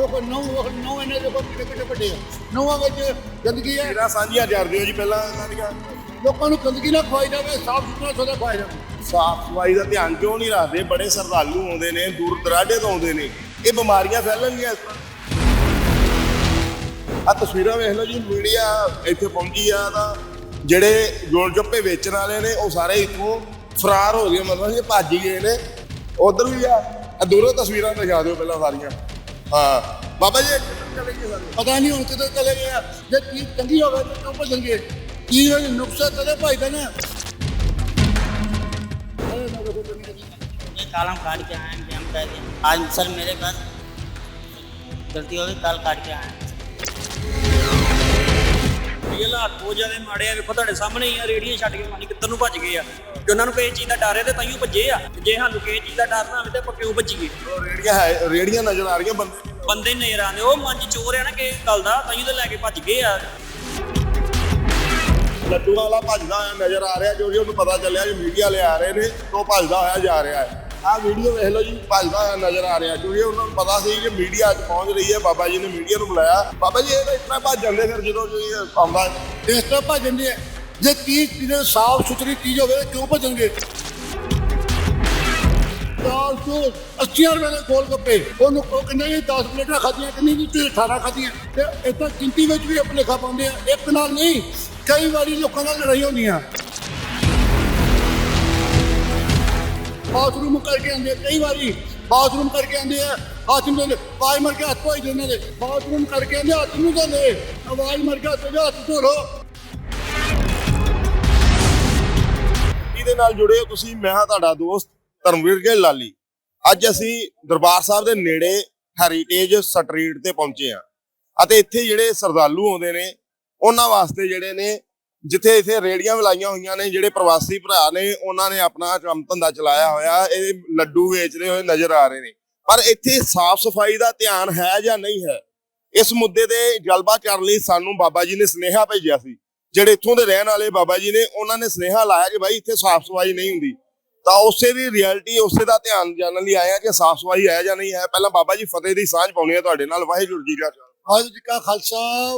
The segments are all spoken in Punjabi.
ਉਹ ਕੋਈ ਨੌ ਨੌ ਇਹਨਾਂ ਦੇ ਕੋਲ ਕਿਹੜੇ ਕਿਹੜੇ ਵੱਡੇ ਆ। ਨੌਵਾਂ ਵਿੱਚ ਗੰਦਗੀ ਹੈ ਤੇਰਾ ਸਾਂਝੀਆਂ ਕਰਦੇ ਹੋ ਜੀ ਪਹਿਲਾਂ ਇਹਨਾਂ ਦੀਆਂ। ਲੋਕਾਂ ਨੂੰ ਗੰਦਗੀ ਨਾ ਖਵਾਈ ਜਾਵੇ ਸਾਫ਼ ਸੁਥਰਾ ਸੋਦਾ ਖਵਾਇਆ ਜਾਵੇ। ਸਾਫ਼ ਸਫ਼ਾਈ ਦਾ ਧਿਆਨ ਕਿਉਂ ਨਹੀਂ ਰੱਖਦੇ? ਬੜੇ ਸਰਦਾਲੂ ਆਉਂਦੇ ਨੇ ਦੂਰ ਦਰਾਡੇ ਤੋਂ ਆਉਂਦੇ ਨੇ। ਇਹ ਬਿਮਾਰੀਆਂ ਫੈਲਣਗੀਆਂ ਇਸ ਤਰ੍ਹਾਂ ਆ ਤਸਵੀਰਾਂ ਵੇਖ ਲਓ ਜੀ ਮੀਡੀਆ ਇੱਥੇ ਪਹੁੰਚੀ ਆ ਤਾਂ ਜਿਹੜੇ ਗੋਲ ਗੱਪੇ ਵੇਚਣ ਵਾਲੇ ਨੇ ਉਹ ਸਾਰੇ ਇੱਥੋਂ ਫਰਾਰ ਹੋ ਗਏ। ਮਤਲਬ ਕਿ ਭੱਜ ਗਏ ਨੇ। ਉਧਰ ਵੀ ਆ। ਆ ਦੂਰੋਂ ਤਸਵੀਰਾਂ ਦਿਖਾ ਦਿਓ ਪਹਿਲਾਂ ਸਾਰੀਆਂ। ਹਾਂ ਬਾਬਾ ਜੀ ਇਹ ਕਿੱਧਰ ਚਲੇ ਗਏ ਸਾਰੇ ਪਤਾ ਨਹੀਂ ਹੁਣ ਕਿੱਧਰ ਚਲੇ ਗਏ ਆ ਜੇ ਚੀਜ਼ ਚੰਗੀ ਹੋਵੇ ਤਾਂ ਕਿਉਂ ਭਜਣਗੇ ਚੀਜ਼ ਵਿੱਚ ਨੁਕਸਾ ਕਦੇ ਭਾਈਦਾ ਨਾ ये काल हम काट के आए हैं कि हम कह दें आज सर मेरे पास गलती हो गई काल काट के आए हैं ਇਹ ਹਾਲਾਤ ਬਹੁਤ ਜ਼ਿਆਦਾ ਮਾੜੇ ਆ ਵੇਖੋ ਤੁਹਾਡੇ ਸਾਹਮਣੇ ਹੀ ਆ ਰੇੜੀਆਂ ਛੱਡ ਕੇ ਮਾਨੀ ਕਿੱਧਰ ਨੂੰ ਭੱਜ ਗਏ ਆ ਜੇ ਉਹਨਾਂ ਨੂੰ ਕਿਸੇ ਚੀਜ਼ ਦਾ ਡਰ ਹੈ ਤੇ ਤਾਈਓ ਭੱਜੇ ਆ। ਜੇ ਸਾਨੂੰ ਕਿਸੇ ਚੀਜ਼ ਦਾ ਡਰ ਨਾ ਹੋਵੇ ਤੇ ਆਪਾਂ ਕਿਉਂ ਭੱਜੀਏ? ਉਹ ਰੇੜੀਆਂ ਹੈ ਰੇੜੀਆਂ ਨਜ਼ਰ ਆ ਰਹੀਆਂ ਬੰਦੇ। ਬੰਦੇ ਨੀ ਨਜ਼ਰ ਆਉਂਦੇ ਉਹ ਮਨ ਚ ਚੋਰ ਆ ਨਾ ਕਿਸੇ ਗੱਲ ਦਾ ਤਾਈਓ ਤਾਂ ਲੈ ਕੇ ਭੱਜ ਗਏ ਆ। ਲੱਡੂ ਵਾਲਾ ਭੱਜਦਾ ਹੋਇਆ ਨਜ਼ਰ ਆ ਰਿਹਾ ਕਿਉਂਕਿ ਉਹਨੂੰ ਪਤਾ ਚੱਲਿਆ ਕਿ ਮੀਡੀਆ ਵਾਲੇ ਆ ਰਹੇ ਨੇ ਤੇ ਉਹ ਭੱਜਦਾ ਹੋਇਆ ਜਾ ਰਿਹਾ ਹੈ। ਆਹ ਵੀਡੀਓ ਵੇਖ ਲਓ ਜੀ ਭੱਜਦਾ ਹੋਇਆ ਨਜ਼ਰ ਆ ਰਿਹਾ ਕਿਉਂਕਿ ਉਹਨਾਂ ਨੂੰ ਪਤਾ ਸੀ ਕਿ ਮੀਡੀਆ ਅੱਜ ਪਹੁੰਚ ਰਹੀ ਹੈ ਬਾਬਾ ਜੀ ਨੇ ਮੀਡੀਆ ਨੂੰ ਬੁਲਾਇਆ। ਬਾਬਾ ਜੀ ਇਹ ਤਾਂ ਇਤਨਾ ਭੱਜ ਜਾਂਦੇ ਫਿਰ ਜਦੋਂ ਜੀ ਆਉਂਦਾ। ਇਸ ਤਰ੍ਹਾਂ ਭਜਣਗੇ ਜੇ ਚੀਜ਼ ਜਿਹਦੇ ਸਾਫ਼ ਸੁਥਰੀ ਚੀਜ਼ ਹੋਵੇ ਤਾਂ ਕਿਉਂ ਭਜਣਗੇ? ਚਾਰ ਸੌ 80 ਰੁਪਏ ਦੇ ਗੋਲ ਗੱਪੇ। ਉਹਨੂੰ ਉਹ ਕਹਿੰਦੇ ਜੀ 10 ਪਲੇਟਾਂ ਖਾਧੀਆਂ ਕਿੰਨੀ ਦੀ ਤੁਸੀਂ 18 ਖਾਧੀਆਂ। ਤੇ ਇਦਾਂ ਗਿਣਤੀ ਵਿੱਚ ਵੀ ਆਪਣੇ ਖਾ ਪਾਉਂਦੇ ਆ। ਇੱਕ ਨਾਲ ਨਹੀਂ, ਕਈ ਵਾਰੀ ਲੋਕਾਂ ਨਾਲ ਲੜਾਈ ਹੁੰਦੀਆਂ। ਬਾਥਰੂਮ ਕਰਕੇ ਆਉਂਦੇ ਕਈ ਵਾਰੀ ਬਾਥਰੂਮ ਕਰਕੇ ਆਉਂਦੇ ਆ। ਹੱਥ ਨੂੰ ਧੋਂਦੇ ਆਵਾਜ਼ ਮਾਰ ਕੇ ਹੱਥ ਧੋਈ ਦਿੰਦੇ ਨੇ ਬਾਥਰੂਮ ਕਰਕੇ ਆਉਂਦੇ ਹੱਥ ਨੂੰ ਧੋਂਦੇ ਆਵਾਜ਼ ਮਾਰ ਕੇ ਹੱਥ ਧੋ ਹੱਥ ਧੋ ਲਓ ਇਹਦੇ ਨਾਲ ਜੁੜੇ ਹੋ ਤੁਸੀਂ, ਮੈਂ ਹਾਂ ਤੁਹਾਡਾ ਦੋਸਤ ਧਰਮਵੀਰ ਕੇ ਲਾਲੀ। ਅੱਜ ਅਸੀਂ ਦਰਬਾਰ ਸਾਹਿਬ ਦੇ ਨੇੜੇ ਹੈਰੀਟੇਜ ਸਟਰੀਟ ਤੇ ਪਹੁੰਚੇ ਹਾਂ ਅਤੇ ਇੱਥੇ ਜਿਹੜੇ ਸਰਦਾਲੂ ਆਉਂਦੇ ਨੇ, ਉਹਨਾਂ ਵਾਸਤੇ ਜਿਹੜੇ ਨੇ, ਜਿੱਥੇ ਇੱਥੇ ਰੇੜੀਆਂ ਵੀ ਲਾਈਆਂ ਹੋਈਆਂ ਨੇ, ਜਿਹੜੇ ਪ੍ਰਵਾਸੀ ਭਰਾ ਨੇ, ਉਹਨਾਂ ਨੇ ਆਪਣਾ ਕੰਮ ਧੰਦਾ ਚਲਾਇਆ ਹੋਇਆ, ਇਹ ਲੱਡੂ ਵੇਚਦੇ ਹੋਏ ਨਜ਼ਰ ਆ ਰਹੇ ਨੇ। ਪਰ ਇੱਥੇ ਸਾਫ਼ ਸਫ਼ਾਈ ਦਾ ਧਿਆਨ ਹੈ ਜਾਂ ਨਹੀਂ ਹੈ? ਇਸ ਮੁੱਦੇ ਤੇ ਗੱਲਬਾਤ ਕਰਨ ਲਈ ਸਾਨੂੰ ਬਾਬਾ ਜੀ ਨੇ ਸੁਨੇਹਾ ਭੇਜਿਆ ਸੀ। ਜਿਹੜੇ ਇੱਥੋਂ ਦੇ ਰਹਿਣ ਵਾਲੇ ਬਾਬਾ ਜੀ ਨੇ ਉਹਨਾਂ ਨੇ ਸੁਨੇਹਾ ਲਾਇਆ ਕਿ ਭਾਈ ਇੱਥੇ ਸਾਫ਼ ਸਫ਼ਾਈ ਨਹੀਂ ਹੁੰਦੀ। ਤਾਂ ਉਸੇ ਦੀ ਰਿਐਲਿਟੀ ਉਸੇ ਦਾ ਧਿਆਨ ਜਾਣਨ ਲਈ ਆਏ ਆ ਕਿ ਸਾਫ਼ ਸਫ਼ਾਈ ਹੈ ਜਾਂ ਨਹੀਂ ਹੈ। ਪਹਿਲਾਂ ਬਾਬਾ ਜੀ ਫਤਿਹ ਦੀ ਸਾਂਝ ਪਾਉਣੀ ਹੈ ਤੁਹਾਡੇ ਨਾਲ। ਵਾਹਿਗੁਰੂ ਜੀ ਕਾ ਵਾਹਿਗੁਰੂ ਜੀ ਕਾ ਖਾਲਸਾ।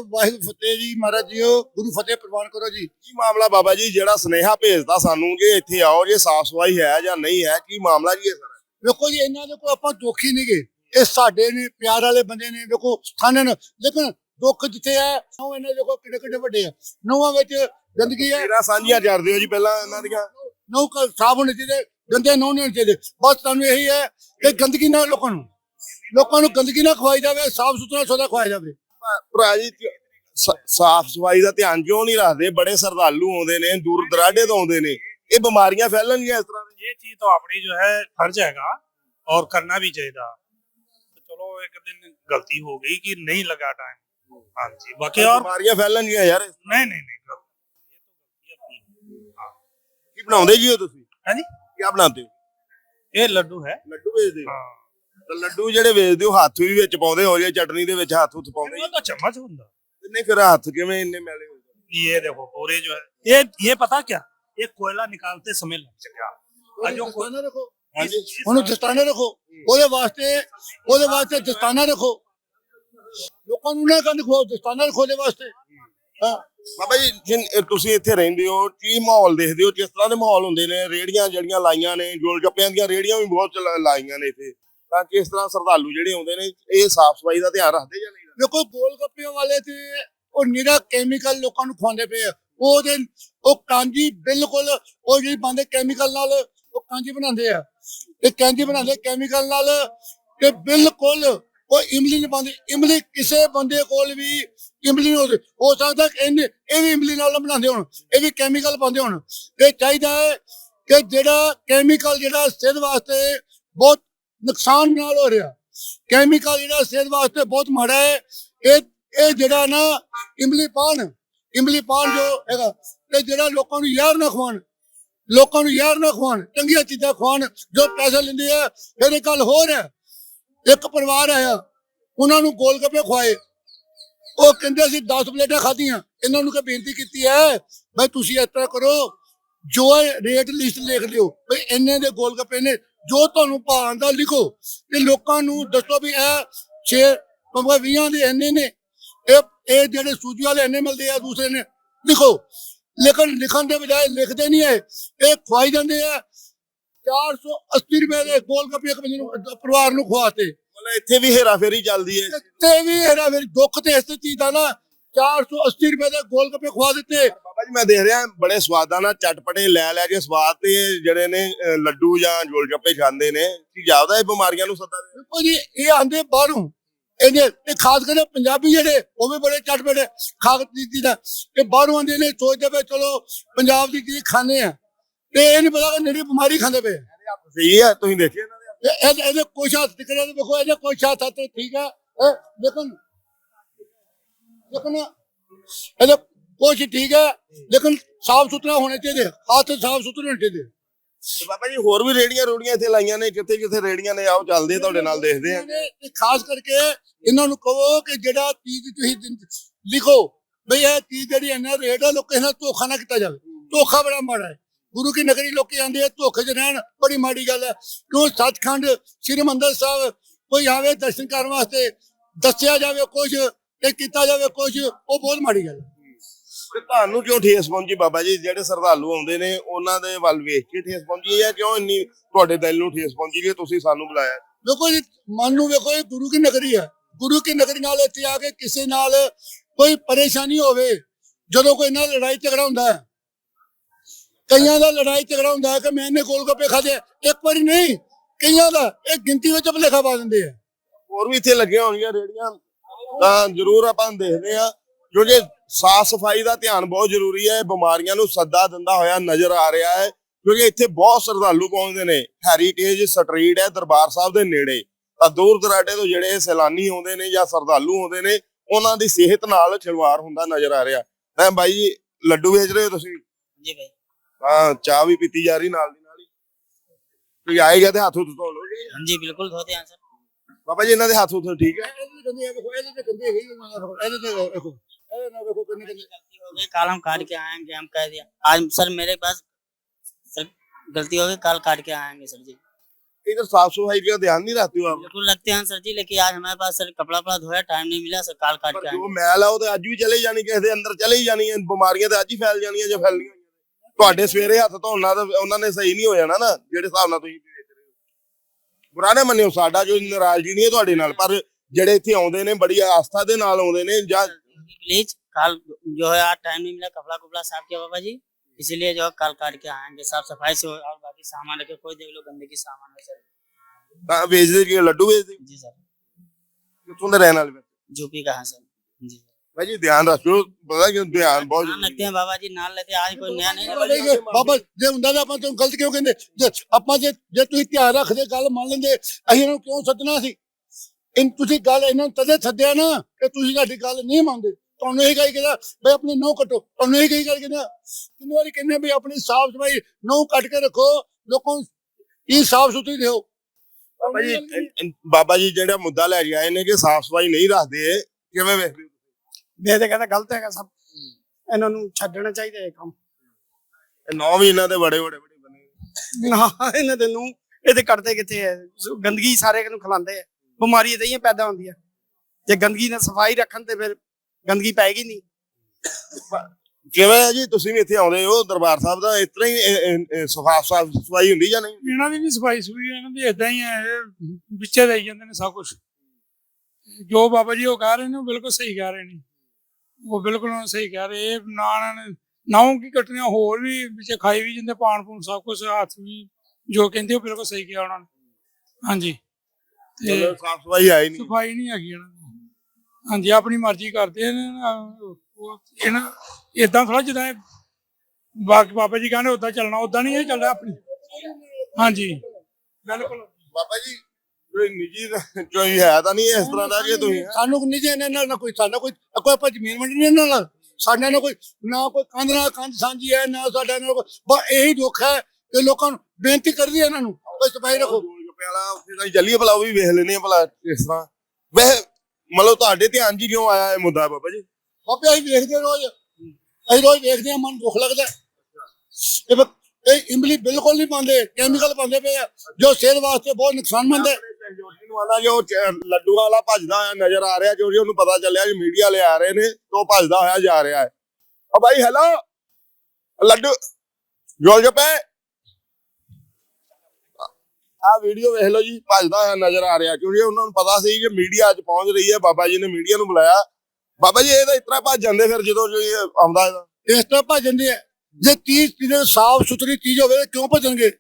ਵਾਹਿਗੁਰੂ ਫਤਿਹ ਜੀ ਮਹਾਰਾਜ ਜੀਓ। ਗੁਰੂ ਫਤਿਹ ਪ੍ਰਵਾਨ ਕਰੋ ਜੀ। ਕੀ ਮਾਮਲਾ ਬਾਬਾ ਜੀ? ਜਿਹੜਾ ਸੁਨੇਹਾ ਭੇਜਦਾ ਸਾਨੂੰ ਕਿ ਇੱਥੇ ਆਓ ਜੇ ਸਾਫ਼ ਸਫ਼ਾਈ ਹੈ ਜਾਂ ਨਹੀਂ ਹੈ ਕੀ ਮਾਮਲਾ ਜੀ ਇਹ ਸਾਰਾ? ਵੇਖੋ ਜੀ ਇਹਨਾਂ ਦੇ ਕੋਈ ਆਪਾਂ ਦੁਖੀ ਨਹੀਂ ਗਏ ਇਹ ਸਾਡੇ ਨੇ ਪਿਆਰ ਵਾਲੇ ਬੰਦੇ ਨੇ। ਵੇਖੋ ਸਥਾਨਨ ਲੇਕਿਨ ਦੁੱਖ ਜਿੱਥੇ ਹੈ ਉਹ ਇਹਨਾਂ ਦੇ ਕੋਲ ਕਿੱਡੇ ਕਿੱਡੇ ਵੱਡੇ ਆ। ਨੌਵਾਂ ਵਿੱਚ ਗੰਦਗੀ ਹੈ ਮੇਰਾ ਸਾਂਝੀਆਂ ਕਰਦੇ ਹੋ ਜੀ ਪਹਿਲਾਂ ਇਹਨਾਂ ਦੀਆਂ। ਨੌ ਸਾਫ਼ ਹੋਣੇ ਚਾਹੀਦੇ ਗੰਦੇ ਨੌ ਨਹੀਂ ਚਾਹੀਦੇ। ਬਸ ਤੁਹਾਨੂੰ ਇਹੀ ਹੈ ਕਿ ਗੰਦਗੀ ਨਾ ਲੋਕਾਂ ਨੂੰ ਲੋਕਾਂ ਨੂੰ ਗੰਦਗੀ ਨਾ ਖਵਾਈ ਜਾਵੇ ਸਾਫ਼ ਸੁਥਰਾ ਸੌਦਾ ਖਵਾਇਆ ਜਾਵੇ। ਭਰਾ ਜੀ ਸਾਫ਼ ਸਫ਼ਾਈ ਦਾ ਧਿਆਨ ਕਿਉਂ ਨਹੀਂ ਰੱਖਦੇ? ਬੜੇ ਸਰਦਾਲੂ ਆਉਂਦੇ ਨੇ ਦੂਰ ਦਰਾਡੇ ਤੋਂ ਆਉਂਦੇ ਨੇ। ਇਹ ਬਿਮਾਰੀਆਂ ਫੈਲਣਗੀਆਂ ਇਸ ਤਰ੍ਹਾਂ ਦੀ ਇਹ ਚੀਜ਼ ਤਾਂ ਆਪਣੀ ਜੋ ਹੈ ਫਰਜ਼ ਹੈਗਾ ਔਰ ਕਰਨਾ ਵੀ ਚਾਹੀਦਾ। ਚਲੋ ਇੱਕ ਦਿਨ ਗਲਤੀ ਹੋ ਗਈ ਕਿ ਨਹੀਂ ਲਗਾ ਟਾਈਮ ਹਾਂਜੀ ਬਾਕੀ ਔਰ ਬਿਮਾਰੀਆਂ ਫੈਲਣਗੀਆਂ ਯਾਰ। ਨਹੀਂ ਨਹੀਂ ਨਹੀਂ ਕੀ ਬਣਾਉਂਦੇ ਜੀ ਹੋ ਤੁਸੀਂ? ਹਾਂਜੀ? ਕੀ ਬਣਾਉਂਦੇ ਹੋ? ਇਹ ਲੱਡੂ ਹੈ। ਲੱਡੂ ਵੇਚਦੇ ਹੋ? ਹਾਂ। ਤਾਂ ਲੱਡੂ ਜਿਹੜੇ ਵੇਚਦੇ ਹੋ ਹੱਥ ਵੀ ਵਿੱਚ ਪਾਉਂਦੇ ਹੋ ਜਾਂ ਚਟਨੀ ਦੇ ਵਿੱਚ ਹੱਥ ਉੱਤ ਪਾਉਂਦੇ ਉਹ ਤਾਂ ਚਮਚ ਹੁੰਦਾ। ਨਹੀਂ ਫਿਰ ਹੱਥ ਕਿਵੇਂ ਇੰਨੇ ਮੈਲੇ ਹੋ ਜਾਂਦੇ? ਇਹ ਦੇਖੋ ਪੂਰੇ ਜੋ ਹੈ। ਇਹ ਇਹ ਪਤਾ ਕਿਆ? ਇਹ ਕੋਇਲਾ ਨਿਕਾਲਤੇ ਸਮੇਂ ਲੱਗ ਚੁੱਕਿਆ ਅਜੋ ਕੋਇਲਾ ਰੱਖੋ। ਹਾਂਜੀ। ਉਹਨੂੰ ਦਸਤਾਨੇ ਰੱਖੋ। ਉਹਦੇ ਵਾਸਤੇ ਉਹਦੇ ਵਾਸਤੇ ਦਸਤਾਨਾ ਰੱਖੋ। ਲੋਕਾਂ ਨੂੰ ਨਾ ਕੰਨ ਖੋ ਦਸਤਾਨਾ ਉਹਦੇ ਵਾਸਤੇ। ਹਾਂ। ਬਾਬਾ ਜੀ ਜਿਨ- ਤੁਸੀਂ ਇੱਥੇ ਰਹਿੰਦੇ ਹੋ ਕੀ ਮਾਹੌਲ ਦੇਖਦੇ ਹੋ? ਕਿਸ ਤਰ੍ਹਾਂ ਦੇ ਮਾਹੌਲ ਹੁੰਦੇ ਨੇ ਰੇੜੀਆਂ ਜਿਹੜੀਆਂ ਲਾਈਆਂ ਨੇ ਗੋਲ ਗੱਪਿਆਂ ਦੀਆਂ ਰੇੜੀਆਂ ਵੀ ਬਹੁਤ ਚਲਾ- ਲਾਈਆਂ ਨੇ ਇੱਥੇ। ਤਾਂ ਕਿਸ ਤਰ੍ਹਾਂ ਸਰਦਾਲੂ ਜਿਹੜੇ ਆਉਂਦੇ ਨੇ ਇਹ ਸਾਫ਼ ਸਫ਼ਾਈ ਦਾ ਧਿਆਨ ਰੱਖਦੇ ਜਾਂ ਨਹੀਂ? ਦੇਖੋ ਗੋਲ ਗੱਪਿਆਂ ਵਾਲੇ ਤੇ ਉਹ ਨਿਰਾ ਕੈਮੀਕਲ ਲੋਕਾਂ ਨੂੰ ਖਵਾਉਂਦੇ ਪਏ ਆ। ਉਹਦੇ ਉਹ ਕਾਂਜੀ ਬਿਲਕੁਲ ਉਹ ਜਿਹੜੀ ਬੰਦੇ ਕੈਮੀਕਲ ਨਾਲ ਉਹ ਕਾਂਜੀ ਬਣਾਉਂਦੇ ਆ। ਇਹ ਕਾਂਜੀ ਬਣਾਉਂਦੇ ਕੈਮੀਕਲ ਨਾਲ ਤੇ ਬਿਲਕੁਲ ਉਹ ਇਮਲੀ ਨਹੀਂ ਪਾਉਂਦੇ। ਇਮਲੀ ਕਿਸੇ ਬੰਦੇ ਕੋਲ ਵੀ ਇਮਲੀ ਨਹੀਂ ਹੋ ਹੋ ਸਕਦਾ ਇਹਨੇ ਇਹ ਵੀ ਇਮਲੀ ਨਾਲ ਬਣਾਉਂਦੇ ਹੋਣ। ਇਹ ਵੀ ਕੈਮੀਕਲ ਪਾਉਂਦੇ ਹੋਣ। ਤੇ ਚਾਹੀਦਾ ਹੈ ਕਿ ਜਿਹੜਾ ਕੈਮੀਕਲ ਜਿਹੜਾ ਸਿਹਤ ਵਾਸਤੇ ਬਹੁਤ ਨੁਕਸਾਨ ਨਾਲ ਹੋ ਰਿਹਾ। ਕੈਮੀਕਲ ਜਿਹੜਾ ਸਿਹਤ ਵਾਸਤੇ ਬਹੁਤ ਮਾੜਾ ਹੈ। ਇਹ ਇਹ ਜਿਹੜਾ ਨਾ ਇਮਲੀ ਪਾਨ ਇਮਲੀ ਪਾਨ ਜੋ ਹੈਗਾ, ਤੇ ਜਿਹੜਾ ਲੋਕਾਂ ਨੂੰ ਯਾਰ ਨਾ ਖਵਾਉਣ ਲੋਕਾਂ ਨੂੰ ਯਾਰ ਨਾ ਖਵਾਉਣ ਚੰਗੀਆਂ ਚੀਜ਼ਾਂ ਖਵਾਉਣ ਜੋ ਪੈਸੇ ਲੈਂਦੇ ਆ ਫਿਰ ਇਹ ਗੱਲ ਹੋਰ ਹੈ। ਇੱਕ ਪਰਿਵਾਰ ਆਇਆ, ਉਹਨਾਂ ਨੂੰ ਗੋਲ ਗੱਪੇ ਖਵਾਏ। ਉਹ ਕਹਿੰਦੇ ਅਸੀਂ 10 ਪਲੇਟਾਂ ਖਾਧੀਆਂ। ਇਹਨਾਂ ਨੂੰ ਕਿ ਬੇਨਤੀ ਕੀਤੀ ਹੈ, ਬਈ ਤੁਸੀਂ ਇਸ ਤਰ੍ਹਾਂ ਕਰੋ, ਜੋ ਰੇਟ ਲਿਸਟ ਲਿਖ ਲਿਓ, ਬਈ ਇੰਨੇ ਦੇ ਗੋਲ ਗੱਪੇ ਨੇ, ਜੋ ਤੁਹਾਨੂੰ ਭਾਅ ਦਾ ਲਿਖੋ। ਤੇ ਲੋਕਾਂ ਨੂੰ ਦੱਸੋ ਵੀ ਇਹ 6 ਕਿਉਂਕਿ 20 ਦੇ ਇੰਨੇ ਨੇ। ਇਹ ਇਹ ਜਿਹੜੇ ਸੂਜੀ ਵਾਲੇ ਇੰਨੇ ਮਿਲਦੇ ਆ, ਦੂਸਰੇ ਨੇ, ਲਿਖੋ। ਲੇਕਿਨ ਲਿਖਣ ਦੇ ਬਜਾਏ ਲਿਖਦੇ ਨਹੀਂ ਹੈ। ਇਹ ਖਵਾਈ ਜਾਂਦੇ ਆ 480 ਰੁਪਏ ਦੇ ਗੋਲ ਗੱਪੇ ਇੱਕ ਬੰਦੇ ਨੂੰ ਪਰਿਵਾਰ ਨੂੰ ਖਵਾਤੇ। ਮਤਲਬ ਇੱਥੇ ਵੀ ਹੇਰਾਫੇਰੀ ਚੱਲਦੀ ਹੈ। ਤੇ ਵੀ ਇਹਦਾ ਫਿਰ ਦੁੱਖ ਤੇ ਇਸ ਚੀਜ਼ ਦਾ ਨਾ 480 ਰੁਪਏ ਦੇ ਗੋਲ ਗੱਪੇ ਖਵਾ ਦਿੱਤੇ। ਬਾਬਾ ਜੀ ਮੈਂ ਦੇਖ ਰਿਹਾ ਬੜੇ ਸਵਾਦਾਂ ਨਾਲ ਚਟਪਟੇ ਲੈ ਲੈ ਕੇ ਸਵਾਦ ਤੇ ਜਿਹੜੇ ਨੇ ਲੱਡੂ ਜਾਂ ਗੋਲ ਗੱਪੇ ਖਾਂਦੇ ਨੇ। ਕੀ ਜਾਪਦਾ ਇਹ ਬਿਮਾਰੀਆਂ ਨੂੰ ਸੱਦਾ ਦੇ ਦੇਖੋ ਜੀ ਇਹ ਆਂਦੇ ਬਾਹਰੋਂ। ਇਹਨੇ ਇਹ ਖਾਸ ਕਰਕੇ ਪੰਜਾਬੀ ਜਿਹੜੇ ਉਹ ਵੀ ਬੜੇ ਚਟਪਟੇ ਖਾ ਦਿੱਤੀ ਦਾ ਇਹ ਬਾਹਰੋਂ ਆਂਦੇ ਨੇ ਸੋਚਦੇ ਪਏ ਚਲੋ ਪੰਜਾਬ ਦੀ ਚੀਜ਼ ਖਾਣੇ ਆ। ਤੇ ਇਹ ਨਹੀਂ ਪਤਾ ਕਿ ਨੜੀ ਬਿਮਾਰੀ ਖਾਂਦੇ ਪਏ ਆ। ਸਹੀ ਹੈ ਤੁਸੀਂ ਦੇਖਿਆ ਇਹਨਾਂ ਦੇ ਇਹ- ਇਹਦੇ ਇਹਦੇ ਕੁਛ ਹੱਥ ਦਿਖਦੇ ਨੇ ਦੇਖੋ ਇਹਦੇ ਕੁਛ ਹੱਥ ਤੇ ਠੀਕ ਹੈ ਲੇਕਿਨ ਲੇਕਿਨ ਇਹਦੇ ਕੁਛ ਠੀਕ ਹੈ ਲੇਕਿਨ ਸਾਫ਼ ਸੁਥਰਾ ਹੋਣੇ ਚਾਹੀਦੇ ਹੱਥ ਸਾਫ਼ ਸੁਥਰੇ ਹੋਣੇ ਚਾਹੀਦੇ ਤੇ ਬਾਬਾ ਜੀ ਹੋਰ ਵੀ ਰੇੜੀਆਂ ਰੋੜੀਆਂ ਇੱਥੇ ਲਾਈਆਂ ਨੇ ਕਿੱਥੇ ਕਿੱਥੇ ਰੇੜੀਆਂ ਨੇ ਆਓ ਚੱਲਦੇ ਤੁਹਾਡੇ ਨਾਲ ਦੇਖਦੇ ਆ। ਇਹਨਾਂ ਨੇ ਖਾਸ ਕਰਕੇ ਇਹਨਾਂ ਨੂੰ ਕਹੋ ਕਿ ਜਿਹੜਾ ਚੀਜ਼ ਤੁਸੀਂ ਦਿੰ- ਲਿਖੋ ਬਈ ਇਹ ਚੀਜ਼ ਜਿਹੜੀ ਹੈ ਨਾ ਰੇਟ ਆ ਲੋਕਾਂ ਨਾਲ ਧੋਖਾ ਨਾ ਕੀਤਾ ਜਾਵੇ। ਧੋਖਾ ਬੜਾ ਮਾੜਾ ਹੈ। ਗੁਰੂ ਕੀ ਨਗਰੀ ਲੋਕੀ ਆਂਦੇ ਆ ਧੋਖੇ 'ਚ ਰਹਿਣ ਬੜੀ ਮਾੜੀ ਗੱਲ ਹੈ ਕਿਉਂ ਸੱਚਖੰਡ ਸ੍ਰੀ ਹਰਿਮੰਦਰ ਸਾਹਿਬ ਕੋਈ ਆਵੇ ਦਰਸ਼ਨ ਕਰਨ ਵਾਸਤੇ ਦੱਸਿਆ ਜਾਵੇ ਕੁਝ ਤੇ ਕੀਤਾ ਜਾਵੇ ਕੁਝ ਉਹ ਬਹੁਤ ਮਾੜੀ ਗੱਲ ਹੈ ਤੇ ਤੁਹਾਨੂੰ ਕਿਉਂ ਠੇਸ ਪਹੁੰਚੀ ਬਾਬਾ ਜੀ? ਜਿਹੜੇ ਸਰਧਾਲੂ ਆਉਂਦੇ ਨੇ ਉਹਨਾਂ ਦੇ ਵੱਲ ਵੇਖ ਕੇ ਠੇਸ ਪਹੁੰਚੀ ਹੈ ਕਿਉਂ ਇੰਨੀ ਤੁਹਾਡੇ ਦਿਲ ਨੂੰ ਠੇਸ ਪਹੁੰਚੀ ਕਿ ਤੁਸੀਂ ਸਾਨੂੰ ਬੁਲਾਇਆ? ਵੇਖੋ ਜੀ ਮਨ ਨੂੰ ਵੇਖੋ ਇਹ ਗੁਰੂ ਕੀ ਨਗਰੀ ਹੈ। ਗੁਰੂ ਕੀ ਨਗਰੀ ਨਾਲ ਇੱਥੇ ਆ ਕੇ ਕਿਸੇ ਨਾਲ ਕੋਈ ਪਰੇਸ਼ਾਨੀ ਹੋਵੇ ਜਦੋਂ ਕੋਈ ਨਾਲ ਲੜਾਈ ਝਗੜਾ ਹੁੰਦਾ ਹੈ ਕਈਆਂ ਦਾ ਲੜਾਈ ਝਗੜਾ ਹੁੰਦਾ ਕਿ ਮੈਂ ਇਹਨੇ ਗੋਲ ਗੱਪੇ ਖਾਦੇ ਇੱਕ ਵਾਰੀ ਨਹੀਂ ਕਈਆਂ ਦਾ ਇਹ ਗਿਣਤੀ ਵਿੱਚ ਭਲੇਖਾ ਪਾ ਦਿੰਦੇ ਆ। ਹੋਰ ਵੀ ਇੱਥੇ ਲੱਗੀਆਂ ਹੋਣਗੀਆਂ ਰੇੜੀਆਂ ਤਾਂ ਜ਼ਰੂਰ ਆਪਾਂ ਦੇਖਦੇ ਆ ਕਿਉਂਕਿ ਸਾਫ਼ ਸਫ਼ਾਈ ਦਾ ਧਿਆਨ ਬਹੁਤ ਜ਼ਰੂਰੀ ਹੈ ਬਿਮਾਰੀਆਂ ਨੂੰ ਸੱਦਾ ਦਿੰਦਾ ਹੋਇਆ ਨਜ਼ਰ ਆ ਰਿਹਾ ਹੈ ਕਿਉਂਕਿ ਇੱਥੇ ਬਹੁਤ ਸਰਦਾਲੂ ਪਹੁੰਚਦੇ ਨੇ। ਹੈਰੀਟੇਜ ਸਟਰੀਟ ਹੈ ਦਰਬਾਰ ਸਾਹਿਬ ਦੇ ਨੇੜੇ। ਤਾਂ ਦੂਰ ਦਰਾਡੇ ਤੋਂ ਜਿਹੜੇ ਸੈਲਾਨੀ ਆਉਂਦੇ ਨੇ ਜਾਂ ਸਰਦਾਲੂ ਆਉਂਦੇ ਨੇ ਉਹਨਾਂ ਦੀ ਸਿਹਤ ਨਾਲ ਖਿਲਵਾੜ ਹੁੰਦਾ ਨਜ਼ਰ ਆ ਰਿਹਾ। ਤਾਂ ਬਾਈ ਜੀ ਲੱਡੂ ਵੇਚ ਰਹੇ ਹੋ ਤੁਸੀਂ? ਜੀ ਬਾਈ। ਹਾਂ ਚਾਹ ਵੀ ਪੀਤੀ ਜਾ ਰਹੀ ਨਾਲ ਦੀ ਨਾਲ ਹੀ ਕੋਈ ਆਏਗਾ ਤੇ ਹੱਥ ਹੁੱਥ ਧੋ ਲੋਗੇ हाँ जी बिल्कुल धोते हैं सर ਬਾਬਾ ਜੀ ਇਹਨਾਂ ਦੇ ਹੱਥ ਹੁੱਥ ਠੀਕ ਹੈ ਇਹਦੇ ਤੇ ਗੰਦੇ ਆ ਵੇਖੋ ਇਹਦੇ ਤੇ ਗੰਦੇ ਹੈਗੇ ਹੀ ਆ, ਇਹਦੇ ਤੇ ਵੇਖੋ ਇਹਦੇ ਨਾਲ ਵੇਖੋ ਕਿੰਨੇ ਗੰਦੇ गलती हो गई काल हम काट के आएंगे हम कह दिया आज सर मेरे पास सर गलती हो गई काल काट के आएंगे सर जी इधर साफ सफाई का ध्यान नहीं रखते हो आप बिल्कुल रखते हैं सर जी लेकिन आज हमारे पास सर कपड़ा वपड़ा धोया टाइम नहीं मिला सर काल काट ਪਰ के ਜੋ आएंगे ਮੈਲ ਆ ਉਹ ਤੇ ਅੱਜ ਵੀ ਚਲੇ ਜਾਣੀ ਕਿਸੇ ਦੇ ਅੰਦਰ ਚਲੇ ਹੀ ਜਾਣੀ ਹੈ ਬਿਮਾਰੀਆਂ ਤੇ ਅੱਜ ਹੀ ਫੈਲ ਜਾਣੀਆਂ ਜੇ ਫੈਲਣੀਆਂ ਹੋਈਆਂ ਨੇ। ਤੁਹਾਡੇ ਸਵੇਰੇ ਹੱਥ ਧੋਣ ਨਾਲ ਤਾਂ ਉਹਨਾਂ ਨੇ ਸਹੀ ਨਹੀਂ ਹੋ ਜਾਣਾ ਨਾ ਜਿਹੜੇ ਹਿਸਾਬ ਨਾਲ ਤੁਸੀਂ ਵੇਚ ਰਹੇ ਹੋ ਬੁਰਾ ਨਾ ਮੰਨਿਓ ਸਾਡਾ ਜੋ ਨਾਰਾਜ਼ਗੀ ਨਹੀਂ ਹੈ ਤੁਹਾਡੇ ਨਾਲ ਪਰ ਜਿਹੜੇ ਇੱਥੇ ਆਉਂਦੇ ਨੇ ਬੜੀ ਆਸਥਾ ਦੇ ਨਾਲ ਆਉਂਦੇ ਨੇ ਜਾਂ प्लीज काल जो है आज टाइम नहीं मिला कपड़ा कुपड़ा साफ किया बाबा जी इसीलिए जो है काल काट के आएंगे साफ सफाई से और बाकी सामान रखे कोई देख लो गंदगी सामान है सर ਤਾਂ ਵੇਚਦੇ ਕੀ ਲੱਡੂ ਵੇਚਦੇ जी सर ਕਿੱਥੋਂ ਦੇ ਰਹਿਣ ਵਾਲੇ यूपी का है सर जी सर ਭਾਈ ਜੀ ਧਿਆਨ ਰੱਖਿਓ ਪਤਾ ਕਿ ਧਿਆਨ ਬਹੁਤ नाम ਜ਼ਰੂਰੀ रखते हैं बाबा जी नाम लेते हैं आज कोई नया नहीं ਬਾਬਾ ਜੀ, ਬਾਬਾ ਜੇ ਹੁੰਦਾ ਤਾਂ ਆਪਾਂ ਤੁਹਾਨੂੰ ਗਲਤ ਕਿਉਂ ਕਹਿੰਦੇ ਜੇ ਆਪਾਂ ਜੇ ਜੇ ਤੁਸੀਂ ਧਿਆਨ ਰੱਖਦੇ ਗੱਲ ਮੰਨ ਲੈਂਦੇ ਅਸੀਂ ਇਹਨਾਂ ਨੂੰ ਕਿਉਂ ਸੱਦਣਾ ਸੀ ਇਨ ਤੁਸੀਂ ਗੱਲ ਇਹਨਾਂ ਨੂੰ ਤਦੇ ਸੱਦਿਆ ਨਾ ਕਿ ਤੁਸੀਂ ਸਾਡੀ ਗੱਲ ਨਹੀਂ ਮੰਨਦੇ ਤੁਹਾਨੂੰ ਇਹ ਕਹੀ ਕਹਿੰਦਾ ਬਈ ਆਪਣੀ ਨਹੁੰ ਕੱਟੋ ਤੁਹਾਨੂੰ ਇਹ ਕਹੀ ਕਰਕੇ ਨਾ ਕਿੰਨੀ ਵਾਰੀ ਕਹਿੰਦੇ ਵੀ ਆਪਣੀ ਸਾਫ ਸਫਾਈ ਨਹੁੰ ਕੱਟ ਕੇ ਰੱਖੋ ਲੋਕਾਂ ਨੂੰ ਇਹ ਸਾਫ ਸੁਥਰੀ ਦਿਓ ਬਾਬਾ ਜੀ ਅ- ਅ- ਬਾਬਾ ਜੀ ਜਿਹੜਾ ਮੁੱਦਾ ਲੈ ਕੇ ਆਏ ਨੇ ਕਿ ਸਾਫ ਸਫਾਈ ਨਹੀਂ ਰੱਖਦੇ ਕਿਵੇਂ ਵੇਖਦੇ ਹੋ ਮੈਂ ਤਾਂ ਕਹਿੰਦਾ ਗਲਤ ਹੈਗਾ ਸਭ। ਇਹਨਾਂ ਨੂੰ ਛੱਡਣਾ ਚਾਹੀਦਾ ਇਹ ਕੰਮ। ਇਹ ਨੌ ਵੀ ਇਹਨਾਂ ਦੇ ਬੜੇ ਬੜੇ ਬੜੇ ਬਣੇ ਨਾ ਇਹਨਾਂ ਦੇ ਨੂੰ ਇਹ ਤੇ ਕੱਢਦੇ ਕਿੱਥੇ ਹੈ ਸੋ ਗੰਦਗੀ ਸਾਰੇ ਨੂੰ ਖਿਲਾਉਂਦੇ ਆ ਬਿਮਾਰੀ ਇਦਾਂ ਹੀ ਪੈਦਾ ਹੁੰਦੀ ਹੈ ਜੇ ਗੰਦਗੀ ਨਾਲ ਸਫ਼ਾਈ ਰੱਖਣ ਤੇ ਫਿਰ ਗੰਦਗੀ ਪੈਗੀ ਨਹੀਂ। ਕਿਵੇਂ ਜੀ? ਤੁਸੀਂ ਵੀ ਇੱਥੇ ਆਉਂਦੇ ਹੋ ਦਰਬਾਰ ਸਾਹਿਬ ਦਾ ਇਸ ਤਰ੍ਹਾਂ ਹੀ ਸਾਫ਼ ਸਾਫ਼ ਸਫ਼ਾਈ ਹੁੰਦੀ ਜਾਂ ਨਹੀਂ? ਇਹਨਾਂ ਦੀ ਵੀ ਸਫ਼ਾਈ ਸੁਈ ਇਹਨਾਂ ਦੀ ਇਦਾਂ ਹੀ ਹੈ ਵਿੱਚੇ ਦੇਈ ਜਾਂਦੇ ਨੇ ਸਭ ਕੁਝ ਜੋ ਬਾਬਾ ਜੀ ਉਹ ਕਹਿ ਰਹੇ ਨੇ ਉਹ ਬਿਲਕੁਲ ਸਹੀ ਕਹਿ ਰਹੇ ਨੇ। ਉਹ ਬਿਲਕੁਲ ਉਹਨਾਂ ਸਹੀ ਕਹਿ ਰਹੇ ਇਹ ਨਾ ਨਾਉ ਕੀ ਕੱਟਣੀਆਂ ਹੋਰ ਵੀ ਵਿੱਚ ਖਾਈ ਵੀ ਜਾਂਦੇ ਪਾਣ ਪੂਣ ਸਭ ਕੁਝ ਹੱਥ ਵੀ ਜੋ ਕਹਿੰਦੇ ਉਹ ਬਿਲਕੁਲ ਸਹੀ ਕਿਹਾ ਉਹਨਾਂ ਨੇ। ਹਾਂਜੀ। ਤੇ ਸਾਫ਼ ਸਫ਼ਾਈ ਆਈ ਨਹੀਂ। ਸਫ਼ਾਈ ਨਹੀਂ ਹੈਗੀ ਇਹਨਾਂ ਦੀ। ਹਾਂਜੀ ਆਪਣੀ ਮਰਜ਼ੀ ਕਰਦੇ ਨੇ ਇਹਨਾਂ ਇਦਾਂ ਥੋੜਾ ਜਿੱਦਾਂ ਬਾਕੀ ਬਾਬਾ ਜੀ ਕਹਿੰਦੇ ਉਦਾਂ ਚੱਲਣਾ ਉਦਾਂ ਨਹੀਂ ਇਹ ਚੱਲਦਾ ਆਪਣੀ। ਹਾਂਜੀ। ਬਿਲਕੁਲ। ਬਾਬਾ ਜੀ ਕੋਈ ਨਿੱਜੀ ਦਾ- ਕੋਈ ਹੈ ਤਾਂ ਨਹੀਂ ਇਸ ਤਰ੍ਹਾਂ ਦਾ ਕਿ ਤੁਸੀਂ ਸਾਨੂੰ ਨਹੀਂ ਜੇ ਇਹਨਾਂ ਨਾਲ ਨਾ ਕੋਈ ਸਾਡਾ ਕੋਈ ਕੋਈ ਆਪਾਂ ਜ਼ਮੀਨ ਵੰਡਣੀ ਨਹੀਂ ਇਹਨਾਂ ਨਾਲ। ਸਾਡਾ ਨਾ ਕੋਈ ਨਾ ਕੋਈ ਕੰਧ ਨਾਲ ਕੰਧ ਸਾਂਝੀ ਹੈ ਨਾ ਸਾਡਾ ਨਾਲ ਕੋਈ। ਬਸ ਇਹੀ ਦੁੱਖ ਹੈ ਕਿ ਲੋਕਾਂ ਨੂੰ ਬੇਨਤੀ ਕਰਦੀ ਹੈ ਇਹਨਾਂ ਨੂੰ ਕੋਈ ਸਫ਼ਾਈ ਰੱਖੋ। ਗੋਲ ਗੱਪੇ ਵਾਲਾ ਉੱਥੇ ਤਾਂ ਚੱਲੀਏ ਭਲਾ ਉਹ ਵੀ ਵੇਖ ਲੈਨੇ ਆ ਭਲਾ ਇਸ ਤਰ੍ਹਾਂ। ਵੈਸੇ ਮਤਲਬ ਤੁਹਾਡੇ ਧਿਆਨ 'ਚ ਹੀ ਕਿਉਂ ਆਇਆ ਇਹ ਮੁੱਦਾ ਬਾਬਾ ਜੀ? ਬਾਬੇ ਅਸੀਂ ਵੇਖਦੇ ਰੋਜ਼। ਅਸੀਂ ਰੋਜ਼ ਵੇਖਦੇ ਹਾਂ ਮਨ ਦੁੱਖ ਲੱਗਦਾ ਹੈ। ਇਹ ਬ- ਇਹ ਇਮਲੀ ਬਿਲਕੁਲ ਨਹੀਂ ਪਾਉਂਦੇ ਕੈਮੀਕਲ ਪਾਉਂਦੇ ਪਏ ਆ ਜੋ ਸਿਹਤ ਵਾਸਤੇ ਬਹੁਤ ਨੁਕਸਾਨਮੰਦ ਹੈ। ਆਪਣੇ ਸਹਿਯੋਗੀ ਨੌਜਵਾਨਾਂ ਜੋ ਚ- ਲੱਡੂਆਂ ਵਾਲਾ ਭੱਜਦਾ ਹੋਇਆ ਨਜ਼ਰ ਆ ਰਿਹਾ ਕਿਉਂਕਿ ਉਹਨੂੰ ਪਤਾ ਚੱਲਿਆ ਕਿ ਮੀਡੀਆ ਵਾਲੇ ਆ ਰਹੇ ਨੇ, ਤੇ ਭੱਜਦਾ ਹੋਇਆ ਜਾ ਰਿਹਾ ਹੈ। ਓ ਭਾਈ ਹੈਲੋ ਲੱਡੂ, ਜੋਲ ਜਪੇ ਆ ਵੀਡੀਓ ਵੇਖ ਲਓ ਜੀ, ਭੱਜਦਾ ਹੋਇਆ ਨਜ਼ਰ ਆ ਰਿਹਾ, ਕਿਉਂਕਿ ਉਹਨਾਂ ਨੂੰ ਪਤਾ ਸੀ ਕਿ ਮੀਡੀਆ ਅੱਜ ਪਹੁੰਚ ਰਹੀ ਹੈ, ਬਾਬਾ ਜੀ ਨੇ ਮੀਡੀਆ ਨੂੰ ਬੁਲਾਇਆ। ਬਾਬਾ ਜੀ, ਇਹ ਤਾਂ ਇਤਨਾ ਭੱਜ ਜਾਂਦੇ ਫਿਰ ਜਦੋਂ ਆਉਂਦਾ ਇਸ ਤਰ੍ਹਾਂ ਭੱਜ ਭੱਜਦੇ ਆ। ਜੇ ਚੀਜ਼ ਚੀਜ਼ ਸਾਫ਼ ਸੁਥਰੀ ਚੀਜ਼ ਹੋਵੇ ਕਿਉਂ ਭੱਜਣਗੇ?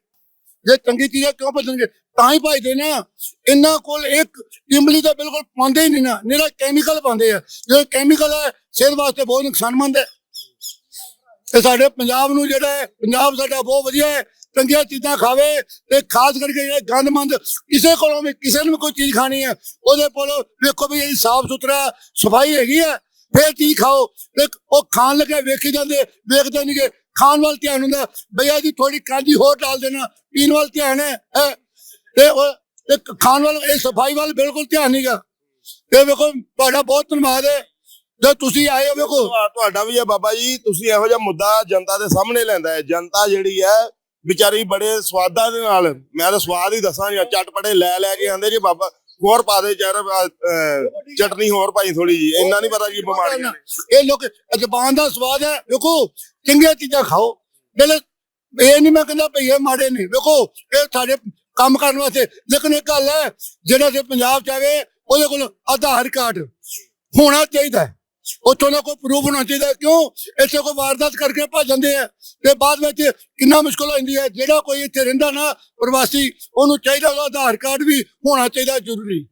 ਜੇ ਚੰਗੀ ਚੀਜ਼ ਹੈ ਕਿਉਂ ਭੱਜਣਗੇ? ਤਾਂ ਹੀ ਭੱਜਦੇ ਨਾ। ਇਹਨਾਂ ਕੋਲ ਇੱਕ ਇਮਲੀ ਤਾਂ ਬਿਲਕੁਲ ਪਾਉਂਦੇ ਹੀ ਨਹੀਂ ਨਾ। ਨਿਹਰਾ ਕੈਮੀਕਲ ਪਾਉਂਦੇ ਆ। ਜੋ ਕੈਮੀਕਲ ਹੈ, ਸਿਹਤ ਵਾਸਤੇ ਬਹੁਤ ਨੁਕਸਾਨਮੰਦ ਹੈ। ਤੇ ਸਾਡੇ ਪੰਜਾਬ ਨੂੰ ਜਿਹੜਾ ਹੈ, ਪੰਜਾਬ ਸਾਡਾ ਬਹੁਤ ਵਧੀਆ ਹੈ। ਚੰਗੀਆਂ ਚੀਜ਼ਾਂ ਖਾਵੇ ਤੇ ਖਾਸ ਕਰਕੇ ਜਿਹੜੇ ਗੰਦਮੰਦ, ਕਿਸੇ ਕੋਲੋਂ ਵੀ, ਕਿਸੇ ਨੂੰ ਵੀ ਕੋਈ ਚੀਜ਼ ਖਾਣੀ ਹੈ, ਉਹਦੇ ਕੋਲੋਂ ਵੇਖੋ ਵੀ ਇਹ ਸਾਫ਼ ਸੁਥਰਾ ਸਫ਼ਾਈ ਹੈਗੀ ਹੈ। ਫੇਰ ਚੀਜ਼ ਖਾਓ। ਤੇ ਉਹ ਖਾਣ ਲੱਗੇ, ਵੇਖੀ ਜਾਂਦੇ, ਵੇਖਦੇ ਨਹੀਂਗੇ ਖਾਣ ਵੱਲ ਧਿਆਨ ਹੁੰਦਾ। ਭਈਆ ਜੀ ਥੋੜੀ ਕਾਂਜੀ ਹੋਰ ਡਾਲ ਦੇਣਾ। ਪੀਣ ਵੱਲ ਧਿਆਨ ਹੈ, ਹੈਂ। ਤੇ ਉਹ ਖਾਣ ਵੱਲ, ਇਹ ਸਫ਼ਾਈ ਵੱਲ ਬਿਲਕੁਲ ਧਿਆਨ ਨਹੀਂਗਾ ਤੇ ਵੇਖੋ, ਤੁਹਾਡਾ ਬਹੁਤ ਧੰਨਵਾਦ ਹੈ। ਜੇ ਤੁਸੀਂ ਆਏ ਹੋ, ਵੇਖੋ। ਤੁਹਾਡਾ ਵੀ ਹੈ, ਬਾਬਾ ਜੀ। ਤੁਸੀਂ ਇਹੋ ਜਿਹਾ ਮੁੱਦਾ ਜਨਤਾ ਦੇ ਸਾਹਮਣੇ ਲੈਂਦਾ ਹੈ। ਜਨਤਾ ਜਿਹੜੀ ਹੈ, ਵਿਚਾਰੀ ਬੜੇ ਸਵਾਦਾਂ ਦੇ ਨਾਲ, ਮੈਂ ਤਾਂ ਸਵਾਦ ਹੀ ਦੱਸਾਂ ਜਾਂ ਚਟਪਟੇ ਲੈ ਲੈ ਕੇ ਆਂਦੇ ਜੀ, ਬਾਬਾ ਹੋਰ ਪਾ ਦੇ ਚਾਰ ਅਹ, ਚਟਨੀ ਹੋਰ ਪਾਈ ਥੋੜੀ ਜੀ ਇੰਨਾ ਨਹੀਂ ਪਤਾ ਕੀ ਬਿਮਾਰੀਆਂ ਨੇ। ਇਹ ਲੋਕ ਜ਼ਬਾਨ ਦਾ ਸਵਾਦ ਹੈ। ਵੇਖੋ ਚੰਗੀਆਂ ਚੀਜ਼ਾਂ ਖਾਓ। ਜਿਹੜੇ ਇਹ ਨਹੀਂ ਮੈਂ ਕਹਿੰਦਾ ਭਈਏ ਮਾੜੇ ਨਹੀਂ ਵੇਖੋ ਇਹ ਸਾਡੇ ਕੰਮ ਕਰਨ ਵਾਸਤੇ। ਲੇਕਿਨ ਇੱਕ ਗੱਲ ਹੈ ਜਿਹੜਾ ਜੇ ਪੰਜਾਬ ਚ ਆਵੇ ਉਹਦੇ ਕੋਲ ਆਧਾਰ ਕਾਰਡ ਹੋਣਾ ਚਾਹੀਦਾ ਹੈ। ਉੱਥੋਂ ਦਾ ਕੋਈ ਪ੍ਰੂਫ ਹੋਣਾ ਚਾਹੀਦਾ ਕਿਉਂ? ਇੱਥੇ ਕੋਈ ਵਾਰਦਾਤ ਕਰਕੇ ਭੱਜ ਜਾਂਦੇ ਆ। ਤੇ ਬਾਅਦ ਵਿੱਚ ਕਿੰਨਾ ਮੁਸ਼ਕਲ ਹੋ ਜਾਂਦੀ ਹੈ। ਜਿਹੜਾ ਕੋਈ ਇੱਥੇ ਰਹਿੰਦਾ ਨਾ ਪ੍ਰਵਾਸੀ, ਉਹਨੂੰ ਚਾਹੀਦਾ ਉਹਦਾ ਆਧਾਰ ਕਾਰਡ ਵੀ ਹੋਣਾ ਚਾਹੀਦਾ ਜ਼ਰੂਰੀ।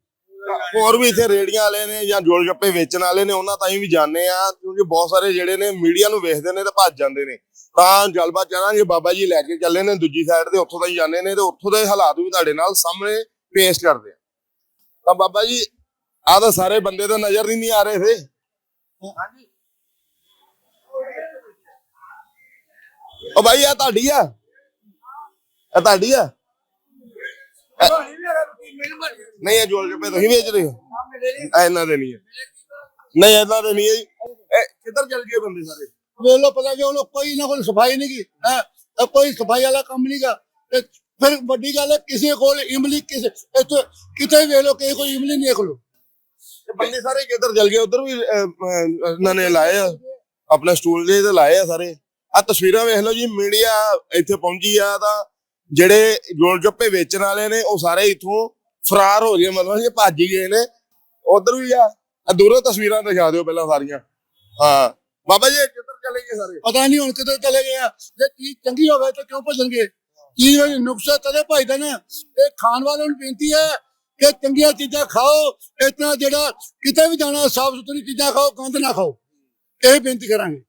ਹੋਰ ਵੀ ਇੱਥੇ ਰੇੜੀਆਂ ਵਾਲੇ ਨੇ ਜਾਂ ਜੋਲ ਗੱਪੇ ਵੇਚਣ ਵਾਲੇ ਨੇ, ਉਹਨਾਂ ਤਾਈਂ ਵੀ ਜਾਣੇ ਆ। ਕਿਉਂਕਿ ਬਹੁਤ ਸਾਰੇ ਜਿਹੜੇ ਨੇ ਮੀਡੀਆ ਨੂੰ ਵੇਖਦੇ ਨੇ ਤੇ ਭੱਜ ਜਾਂਦੇ ਨੇ। ਤਾਂ ਗੱਲਬਾਤ ਕਰਾਂਗੇ। ਬਾਬਾ ਜੀ ਲੈ ਕੇ ਚੱਲੇ ਨੇ ਦੂਜੀ ਸਾਈਡ ਤੇ, ਉੱਥੋਂ ਤਾਈਂ ਜਾਂਦੇ ਨੇ ਤੇ ਉੱਥੋਂ ਦੇ ਹਾਲਾਤ ਵੀ ਤੁਹਾਡੇ ਨਾਲ ਸਾਹਮਣੇ ਪੇਸ਼ ਕਰਦੇ ਆ। ਤਾਂ ਬਾਬਾ ਜੀ, ਆਹ ਤਾਂ ਸਾਰੇ ਬੰਦੇ ਤਾਂ ਨਜ਼ਰ ਹੀ ਨਹੀਂ ਆ ਰਹੇ ਥੇ ਉਹ ਭਾਈ ਆ ਤੁਹਾਡੀ ਆ? ਇਹ ਤੁਹਾਡੀ ਆ? ਨਹੀਂ ਇਹ ਜੋਲ ਗੱਪੇ ਤੁਸੀਂ ਵੇਚ ਰਹੇ ਹੋ? ਇਹ ਇਹਨਾਂ ਦੇ ਨਹੀਂ ਹੈ ਨਹੀਂ ਇਹਨਾਂ ਦੇ ਨਹੀਂ ਹੈ ਜੀ। ਇਹ ਕਿੱਧਰ ਚੱਲ ਗਏ ਬੰਦੇ ਸਾਰੇ? ਵੇਖ ਲਓ ਪਤਾ ਕਿ ਉਹ ਲੋਕ ਕੋਈ ਨਾ ਕੋਈ ਸਫ਼ਾਈ ਨਹੀਂ ਕੀ ਹੈ? ਕੋਈ ਸਫ਼ਾਈ ਵਾਲਾ ਕੰਮ ਨਹੀਂ ਗਾ। ਤੇ ਫਿਰ ਵੱਡੀ ਗੱਲ ਹੈ ਕਿਸੇ ਕੋਲ ਇਮਲੀ ਕਿਸੇ ਇੱਥੇ ਕਿਤੇ ਵੇਖ ਲਓ ਕਿਸੇ ਕੋਈ ਇਮਲੀ ਨਹੀਂ ਕੋਲ ਤੇ ਬੰਦੇ ਸਾਰੇ ਕਿੱਧਰ ਚੱਲ ਗਏ ਉਧਰ ਵੀ ਅਹ, ਇਹਨਾਂ ਨੇ ਲਾਏ ਆ। ਆਪਣੇ ਸਟੂਲ ਦੇ ਤੇ ਲਾਏ ਆ ਸਾਰੇ। ਆ ਤਸਵੀਰਾਂ ਵੇਖ ਲਓ ਜੀ ਮੀਡੀਆ ਇੱਥੇ ਪਹੁੰਚੀ ਆ ਤਾਂ ਜਿਹੜੇ ਗੋਲ ਗੱਪੇ ਵੇਚਣ ਵਾਲੇ ਨੇ ਉਹ ਸਾਰੇ ਇੱਥੋਂ ਫਰਾਰ ਹੋ ਗਏ ਮਤਲਬ ਕਿ ਭੱਜ ਹੀ ਗਏ ਨੇ। ਉਧਰ ਵੀ ਆ ਆ ਦੂਰੋਂ ਤਸਵੀਰਾਂ ਦਿਖਾ ਦਿਓ ਪਹਿਲਾਂ ਸਾਰੀਆਂ। ਹਾਂ ਬਾਬਾ ਜੀ ਇਹ ਕਿੱਧਰ ਚਲੇ ਗਏ ਸਾਰੇ? ਪਤਾ ਨਹੀਂ ਹੁਣ ਕਿੱਧਰ ਚਲੇ ਗਏ ਆ। ਜੇ ਚੀਜ਼ ਚੰਗੀ ਹੋਵੇ ਤਾਂ ਕਿਉਂ ਭੱਜਣਗੇ? ਚੀਜ਼ ਵਿੱਚ ਨੁਕਸਾ ਤਦੇ ਭਜਦੇ ਨੇ। ਇਹ ਖਾਣ ਵਾਲਿਆਂ ਨੂੰ ਬੇਨਤੀ ਹੈ ਕਿ ਚੰਗੀਆਂ ਚੀਜ਼ਾਂ ਖਾਓ ਇਤਨਾ ਜਿਹੜਾ ਕਿਤੇ ਵੀ ਜਾਣਾ ਸਾਫ਼ ਸੁਥਰੀ ਚੀਜ਼ਾਂ ਖਾਓ ਗੰਦ ਨਾ ਖਾਓ। ਇਹ ਬੇਨਤੀ ਕਰਾਂਗੇ।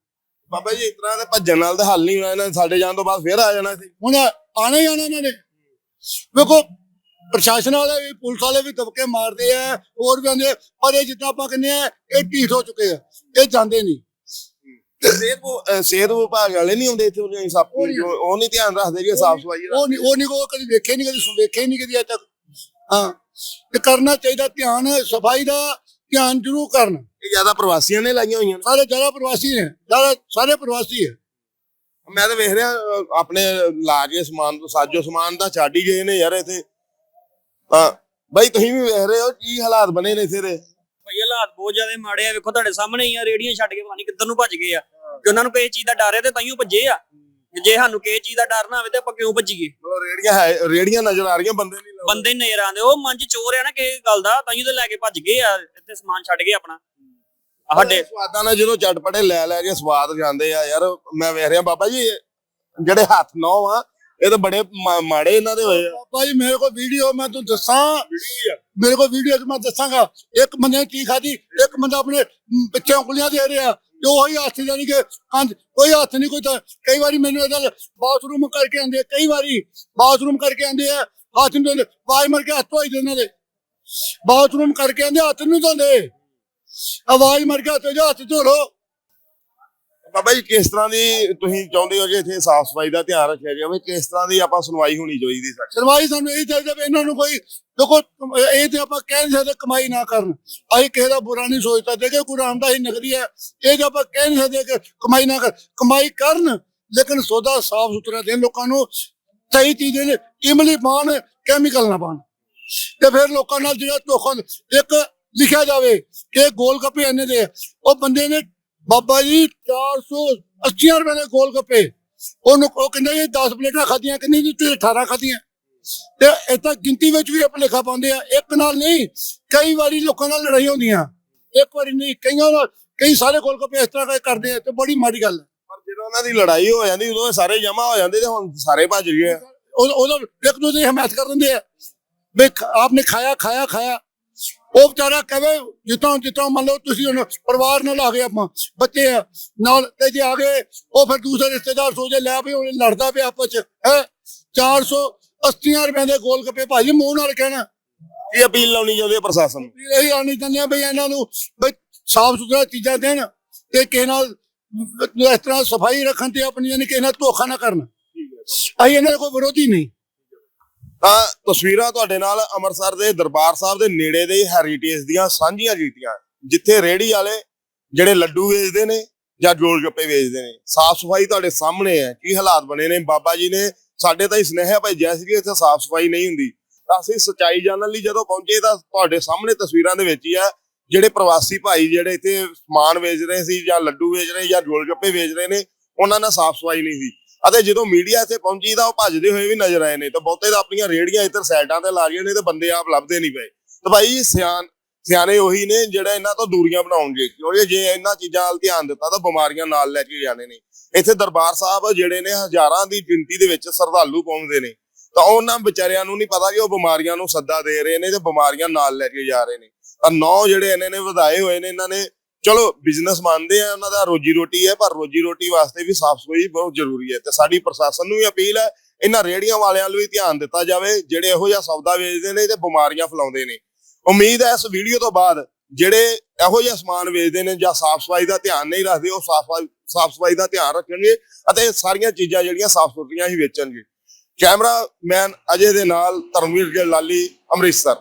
ਬਾਬਾ ਜੀ ਤਰ੍ਹਾਂ ਦੇ ਭੱਜਣ ਨਾਲ ਤਾਂ ਹੱਲ ਨਹੀਂ ਹੋਣਾ ਇਹਨਾਂ ਨੇ ਸਾਡੇ ਜਾਣ ਤੋਂ ਬਾਅਦ ਫੇਰ ਆ ਜਾਣਾ ਸੀ। ਹੁਣ ਆਣਾ ਹੀ ਆਣਾ ਇਹਨਾਂ ਨੇ। ਵੇਖੋ ਪ੍ਰਸ਼ਾਸਨ ਵਾਲੇ ਵੀ ਪੁਲਿਸ ਵਾਲੇ ਵੀ ਦਬਕੇ ਮਾਰਦੇ ਆ ਹੋਰ ਵੀ ਆਂਦੇ ਪਰ ਇਹ ਜਿੱਦਾਂ ਆਪਾਂ ਕਹਿੰਦੇ ਆ ਇਹ ਢੀਠ ਹੋ ਚੁੱਕੇ ਆ ਇਹ ਜਾਂਦੇ ਨਹੀਂ। ਸਿਹਤ ਸਿਹਤ ਵਿਭਾਗ ਵਾਲੇ ਨਹੀਂ ਆਉਂਦੇ ਇੱਥੇ ਉਹ ਸਭ ਉਹ ਨਹੀਂ। ਧਿਆਨ ਰੱਖਦੇ ਜੀ ਸਾਫ਼ ਸਫ਼ਾਈ ਦਾ ਉਹ ਨਹੀਂ ਉਹ ਨਹੀਂ ਕਦੀ ਵੇਖੇ ਨਹੀਂ ਕਦੀ ਵੇਖੇ ਨਹੀਂ ਕਦੀ ਅਜੇ ਤੱਕ। ਹਾਂ। ਤੇ ਕਰਨਾ ਚਾਹੀਦਾ ਧਿਆਨ ਸਫ਼ਾਈ ਦਾ ਧਿਆਨ ਜ਼ਰੂਰ ਕਰਨ। ਇਹ ਜ਼ਿਆਦਾ ਪ੍ਰਵਾਸੀਆਂ ਨੇ ਲਾਈਆਂ ਹੋਈਆਂ ਨੇ। ਸਾਰੇ ਜ਼ਿਆਦਾ ਪ੍ਰਵਾਸੀ ਨੇ ਜ਼ਿਆਦਾ ਸਾਰੇ ਪ੍ਰਵਾਸੀ ਹੈ। ਮੈਂ ਤਾਂ ਵੇਖ ਰਿਹਾ ਅਹ, ਆਪਣੇ ਲਾ ਕੇ ਸਮਾਨ ਤੋਂ ਸਾਜੋ ਸਮਾਨ ਦਾ ਛੱਡ ਹੀ ਗਏ ਨੇ ਯਾਰ ਇੱਥੇ। ਹਾਂ ਬਾਈ ਤੁਸੀਂ ਵੀ ਵੇਖ ਰਹੇ ਹੋ ਕੀ ਹਾਲਾਤ ਬਣੇ ਨੇ ਇੱਥੇ ਦੇ। ਭਾਈ ਹਾਲਾਤ ਬਹੁਤ ਜ਼ਿਆਦਾ ਮਾੜੇ ਆ। ਵੇਖੋ ਤੁਹਾਡੇ ਸਾਹਮਣੇ ਹੀ ਆ ਰੇੜੀਆਂ ਛੱਡ ਕੇ ਪਤਾ ਨਹੀਂ ਕਿੱਧਰ ਨੂੰ ਭੱਜ ਗਏ ਆ। ਕਿ ਉਹਨਾਂ ਨੂੰ ਕਿਸੇ ਚੀਜ਼ ਦਾ ਡਰ ਹੈ ਤੇ ਤਾਈਓ ਭੱਜੇ ਆ। ਜੇ ਸਾਨੂੰ ਕਿਸੇ ਚੀਜ਼ ਦਾ ਡਰ ਨਾ ਹੋਵੇ ਤੇ ਆਪਾਂ ਕਿਉਂ ਭੱਜੀਏ? ਮਤਲਬ ਰੇੜੀਆਂ ਹੈ ਰੇੜੀਆਂ ਨਜ਼ਰ ਆ ਰਹੀਆਂ ਬੰਦੇ ਨਹੀਂ ਲੱਭਦੇ। ਬੰਦੇ ਨਜ਼ਰ ਆਉਂਦੇ ਉਹ ਮਨ ਚ ਚੋਰ ਆ ਨਾ ਕਿਸੇ ਗੱਲ ਦਾ ਤਾਈਓ ਤੇ ਲੈ ਕੇ ਭੱਜ ਗਏ ਆ ਇੱਥੇ ਸਮਾਨ ਛੱਡ ਗਏ ਆਪਣਾ। ਆਹ ਸਾਡੇ ਸਵਾਦਾਂ ਨਾਲ ਜਦੋਂ ਚਟਪਟੇ ਲੈ ਲੈ ਕੇ ਸਵਾਦ ਜਾਂਦੇ ਆ ਯਾਰ ਮੈਂ ਵੇਖ ਰਿਹਾ ਬਾਬਾ ਜੀ ਜਿਹੜੇ ਹੱਥ ਨੌ ਆ ਇਹ ਤਾਂ ਬੜੇ ਮਾ- ਮਾੜੇ ਇਹਨਾਂ ਦੇ ਹੋਏ ਆ। ਬਾਬਾ ਜੀ ਮੇਰੇ ਕੋਲ ਵੀਡੀਓ ਮੈਂ ਤੁਹਾਨੂੰ ਦੱਸਾਂ। ਮੇਰੇ ਕੋਲ ਵੀਡੀਓ ਚ ਮੈਂ ਦੱਸਾਂਗਾ। ਇੱਕ ਬੰਦੇ ਨੇ ਕੀ ਖਾਦੀ ਇੱਕ ਬੰਦਾ ਆਪਣੇ ਪਿੱਛੇ ਉਂਗਲੀਆਂ ਦੇ ਰਿਹਾ। ਤੇ ਉਹੀ ਹੱਥ ਜਾਨੀ ਕਿ ਕੰਧ ਕੋਈ ਹੱਥ ਨਹੀਂ ਕੋਈ ਤਾਂ ਕਈ ਵਾਰੀ ਮੈਨੂੰ ਇਹਦਾ ਬਾਥਰੂਮ ਕਰਕੇ ਆਂਦੇ ਆ, ਕਈ ਵਾਰੀ ਬਾਥਰੂਮ ਕਰਕੇ ਆਂਦੇ ਆ ਹੱਥ ਨਹੀਂ ਧੋਂਦੇ ਬਾਜ ਮਰ ਕੇ ਹੱਥ ਧੋਈ ਦੇ ਇਹਨਾਂ ਦੇ। ਬਾਥਰੂਮ ਕਰਕੇ ਆਂਦੇ ਹੱਥ ਨਹੀਂ ਧੋਂਦੇ। ਆਵਾਜ਼ ਮਰ ਕੇ ਹੱਥ ਧੋ ਹੱਥ ਧੋ ਲੋ ਬਾਬਾ ਜੀ, ਕਿਸ ਤਰ੍ਹਾਂ ਦੀ ਤੁਸੀਂ ਚਾਹੁੰਦੇ ਹੋ ਜੇ ਇੱਥੇ ਸਾਫ਼ ਸਫ਼ਾਈ ਦਾ ਧਿਆਨ ਰੱਖਿਆ ਜਾਵੇ? ਕਿਸ ਤਰ੍ਹਾਂ ਦੀ ਆਪਾਂ ਸੁਣਵਾਈ ਹੋਣੀ ਚਾਹੀਦੀ ਸਾਡੀ ਸਰਵਾਈ ਸਾਨੂੰ ਇਹ ਚਾਹੀਦਾ ਵੀ ਇਹਨਾਂ ਨੂੰ ਕੋਈ, ਦੇਖੋ, ਇਹ ਤੇ ਆਪਾਂ ਕਹਿ ਨਹੀਂ ਸਕਦੇ ਕਮਾਈ ਨਾ ਕਰਨ। ਅਸੀਂ ਕਿਸੇ ਦਾ ਬੁਰਾ ਨਹੀਂ ਸੋਚਦਾ। ਦੇਖੇ, ਗੁਰੂ ਰਾਮਦਾਸ ਹੀ ਨਗਰੀ ਹੈ। ਇਹ ਜੇ ਆਪਾਂ ਕਹਿ ਨਹੀਂ ਸਕਦੇ ਕਿ ਕਮਾਈ ਨਾ ਕਰ ਕਮਾਈ ਕਰਨ, ਲੇਕਿਨ ਸੌਦਾ ਸਾਫ਼ ਸੁਥਰਾ ਦੇਣ ਲੋਕਾਂ ਨੂੰ ਸਹੀ ਚੀਜ਼ ਦੇਣ, ਇਮਲੀ ਪਾਣ ਕੈਮੀਕਲ ਨਾ ਪਾਣ। ਤੇ ਫਿਰ ਲੋਕਾਂ ਨਾਲ ਜਿਹੜਾ ਧੋਖਾ, ਇੱਕ ਲਿਖਿਆ ਜਾਵੇ ਕਿ ਗੋਲ ਗੱਪੇ ਇੰਨੇ ਦੇ ਉਹ ਬੰਦੇ ਨੇ ਬਾਬਾ ਜੀ 480 ਰੁਪਏ ਦੇ ਗੋਲ ਗੱਪੇ ਉਹਨੂੰ ਉਹ ਕਹਿੰਦਾ ਇਹ 10 ਪਲੇਟਾਂ ਖਾਧੀਆਂ ਕਹਿੰਦੀ ਜੀ ਤੁਸੀਂ 18 ਖਾਧੀਆਂ। ਤੇ ਇਹ ਤਾਂ ਗਿਣਤੀ ਵਿੱਚ ਵੀ ਭੁਲੇਖਾ ਪਾਉਂਦੇ ਆ। ਇੱਕ ਨਾਲ ਨਹੀਂ ਕਈ ਵਾਰੀ ਲੋਕਾਂ ਨਾਲ ਲੜਾਈ ਹੁੰਦੀਆਂ। ਇੱਕ ਵਾਰੀ ਨਹੀਂ ਕਈਆਂ ਨਾਲ ਕਈ ਸਾਰੇ ਗੋਲ ਗੱਪੇ ਇਸ ਤਰ੍ਹਾਂ ਕਰਦੇ ਆ ਤੇ ਬੜੀ ਮਾੜੀ ਗੱਲ ਹੈ ਪਰ ਜਦੋਂ ਉਹਨਾਂ ਦੀ ਲੜਾਈ ਹੋ ਜਾਂਦੀ ਉਦੋਂ ਇਹ ਸਾਰੇ ਜਮਾ ਹੋ ਜਾਂਦੇ ਤੇ ਹੁਣ ਸਾਰੇ ਭੱਜ ਗਏ ਉਹ ਉਹਦਾ ਇੱਕ ਦੂਜੇ ਦੀ ਹਮਾਇਤ ਕਰ ਦਿੰਦੇ ਆ। ਵੀ ਆਪਨੇ ਖਾਇਆ ਖਾਇਆ ਖਾਇਆ। ਉਹ ਵਿਚਾਰਾ ਕਹੇ ਜਿੱਤਾਂ ਜਿੱਤਾਂ ਮੰਨ ਲਓ ਤੁਸੀਂ ਹੁਣ ਪਰਿਵਾਰ ਨਾਲ ਆ ਗਏ ਆਪਾਂ ਬੱਚੇ ਆ ਨਾਲ ਤੇ ਜੇ ਆ ਗਏ ਉਹ ਫਿਰ ਦੂਸਰੇ ਰਿਸ਼ਤੇਦਾਰ ਸੋਚੇ ਲੈ ਵੀ ਉਹ ਲੜਦਾ ਪਿਆ ਆਪਸ ਚ ਹੈ? 480 ਰੁਪਏ ਦੇ ਗੋਲ ਗੱਪੇ ਭਾਜੀ ਮੂੰਹ ਨਾਲ ਕਹਿਣਾ। ਇਹ ਅਪੀਲ ਲਾਉਣੀ ਚਾਹੁੰਦੇ ਆ ਪ੍ਰਸ਼ਾਸਨ ਨੂੰ? ਇਹੀ ਆਣੀ ਚਾਹੁੰਦੇ ਆ ਵੀ ਇਹਨਾਂ ਨੂੰ ਵੀ ਸਾਫ਼ ਸੁਥਰਾ ਚੀਜ਼ਾਂ ਦੇਣ ਤੇ ਕਿਸੇ ਨਾਲ ਇਸ ਤਰ੍ਹਾਂ ਸਫ਼ਾਈ ਰੱਖਣ ਤੇ ਆਪਣੀ ਯਾਨੀ ਕਿਸੇ ਨਾਲ ਧੋਖਾ ਨਾ ਕਰਨ। ਅਸੀਂ ਇਹਨਾਂ ਦਾ ਕੋਈ ਵਿਰੋਧੀ ਨਹੀਂ। ਤਾਂ ਤਸਵੀਰਾਂ ਤੁਹਾਡੇ ਨਾਲ ਅੰਮ੍ਰਿਤਸਰ ਦੇ ਦਰਬਾਰ ਸਾਹਿਬ ਦੇ ਨੇੜੇ ਦੇ ਹੈਰੀਟੇਜ ਦੀਆਂ ਸਾਂਝੀਆਂ ਕੀਤੀਆਂ ਜਿੱਥੇ ਰੇੜੀ ਵਾਲੇ ਜਿਹੜੇ ਲੱਡੂ ਵੇਚਦੇ ਨੇ ਜਾਂ ਜੋਲ ਗੱਪੇ ਵੇਚਦੇ ਨੇ। ਸਾਫ਼ ਸਫ਼ਾਈ ਤੁਹਾਡੇ ਸਾਹਮਣੇ ਹੈ। ਕੀ ਹਾਲਾਤ ਬਣੇ ਨੇ? ਬਾਬਾ ਜੀ ਨੇ ਸਾਡੇ ਤਾਂ ਹੀ ਸੁਨੇਹਾ ਭਾਈ ਸੀ ਕਿ ਇੱਥੇ ਸਾਫ਼ ਸਫ਼ਾਈ ਨਹੀਂ ਹੁੰਦੀ। ਤਾਂ ਅਸੀਂ ਸਚਾਈ ਜਾਣਨ ਲਈ ਜਦੋਂ ਪਹੁੰਚੇ ਤਾਂ ਤੁਹਾਡੇ ਸਾਹਮਣੇ ਤਸਵੀਰਾਂ ਦੇ ਵਿੱਚ ਹੀ ਹੈ, ਜਿਹੜੇ ਪ੍ਰਵਾਸੀ ਭਾਈ ਜਿਹੜੇ ਇੱਥੇ ਸਮਾਨ ਵੇਚ ਰਹੇ ਸੀ ਜਾਂ ਲੱਡੂ ਵੇਚ ਰਹੇ ਜਾਂ ਗੋਲ ਗੱਪੇ ਵੇਚ ਰਹੇ ਨੇ, ਉਹਨਾਂ ਨਾਲ ਸਾਫ਼ ਸਫ਼ਾਈ ਨਹੀਂ ਸੀ। ਅਤੇ ਜਦੋਂ ਮੀਡੀਆ ਇੱਥੇ ਪਹੁੰਚੀ ਤਾਂ ਉਹ ਭੱਜਦੇ ਹੋਏ ਵੀ ਨਜ਼ਰ ਆਏ ਨੇ ਤਾਂ ਬਹੁਤੇ ਤਾਂ ਆਪਣੀਆਂ ਰੇੜੀਆਂ ਇੱਧਰ ਸਾਈਡਾਂ ਤੇ ਲਾ ਗਏ ਨੇ ਤੇ ਬੰਦੇ ਆਪ ਲੱਭਦੇ ਨਹੀਂ ਪਏ। ਤਾਂ ਭਾਈ ਸਿਆਣ, ਸਿਆਣੇ ਉਹੀ ਨੇ ਜਿਹੜਾ ਇਹਨਾਂ ਤੋਂ ਦੂਰੀਆਂ ਬਣਾਉਣਗੇ ਕਿਉਂਕਿ ਜੇ ਇਹਨਾਂ ਚੀਜ਼ਾਂ ਵੱਲ ਧਿਆਨ ਦਿੱਤਾ ਤਾਂ ਬਿਮਾਰੀਆਂ ਨਾਲ ਲੈ ਕੇ ਜਾਣੇ ਨੇ। ਇੱਥੇ ਦਰਬਾਰ ਸਾਹਿਬ ਜਿਹੜੇ ਨੇ ਹਜ਼ਾਰਾਂ ਦੀ ਗਿਣਤੀ ਦੇ ਵਿੱਚ ਸ਼ਰਧਾਲੂ ਪਹੁੰਚਦੇ ਨੇ। ਤਾਂ ਉਹਨਾਂ ਵਿਚਾਰਿਆਂ ਨੂੰ ਨਹੀਂ ਪਤਾ ਕਿ ਉਹ ਬਿਮਾਰੀਆਂ ਨੂੰ ਸੱਦਾ ਦੇ ਰਹੇ ਨੇ ਤੇ ਬਿਮਾਰੀਆਂ ਨਾਲ ਲੈ ਕੇ ਜਾ ਰਹੇ ਨੇ। ਤਾਂ ਨੌ ਜਿਹੜੇ ਇਹਨਾਂ ਨੇ, ਵਧਾਏ ਹੋਏ ਨੇ, ਇਹਨਾਂ ਨੇ ਚਲੋ ਬਿਜ਼ਨਸ ਮੰਨਦੇ ਆ, ਉਹਨਾਂ ਦਾ ਰੋਜੀ ਰੋਟੀ ਹੈ, ਪਰ ਰੋਜੀ ਰੋਟੀ ਵਾਸਤੇ ਵੀ ਸਾਫ਼ ਸਫ਼ਾਈ ਬਹੁਤ ਜ਼ਰੂਰੀ ਹੈ ਤੇ ਸਾਡੀ ਪ੍ਰਸ਼ਾਸਨ ਨੂੰ ਵੀ ਅਪੀਲ ਹੈ, ਇਹਨਾਂ ਰੇੜੀਆਂ ਵਾਲਿਆਂ ਨੂੰ ਵੀ ਧਿਆਨ ਦਿੱਤਾ ਜਾਵੇ, ਜਿਹੜੇ ਇਹੋ ਜਿਹਾ ਸੌਦਾ ਵੇਚਦੇ ਨੇ ਤੇ ਬਿਮਾਰੀਆਂ ਫੈਲਾਉਂਦੇ ਨੇ। ਉਮੀਦ ਹੈ ਇਸ ਵੀਡੀਓ ਤੋਂ ਬਾਅਦ ਜਿਹੜੇ ਇਹੋ ਜਿਹਾ ਸਮਾਨ ਵੇਚਦੇ ਨੇ ਜਾਂ ਸਾਫ਼ ਸਫ਼ਾਈ ਦਾ ਧਿਆਨ ਨਹੀਂ ਰੱਖਦੇ, ਉਹ ਸਾਫ਼ ਸਾਫ਼ ਸਫ਼ਾਈ ਦਾ ਧਿਆਨ ਰੱਖਣਗੇ ਅਤੇ ਸਾਰੀਆਂ ਚੀਜ਼ਾਂ ਜਿਹੜੀਆਂ ਸਾਫ਼ ਸੁਥਰੀਆਂ ਹੀ ਵੇਚਣਗੇ। ਕੈਮਰਾ ਮੈਨ ਅਜੇ ਦੇ ਨਾਲ ਧਰਮਵੀਰ ਗਿੱਲ ਲਾਲੀ, ਅੰਮ੍ਰਿਤਸਰ।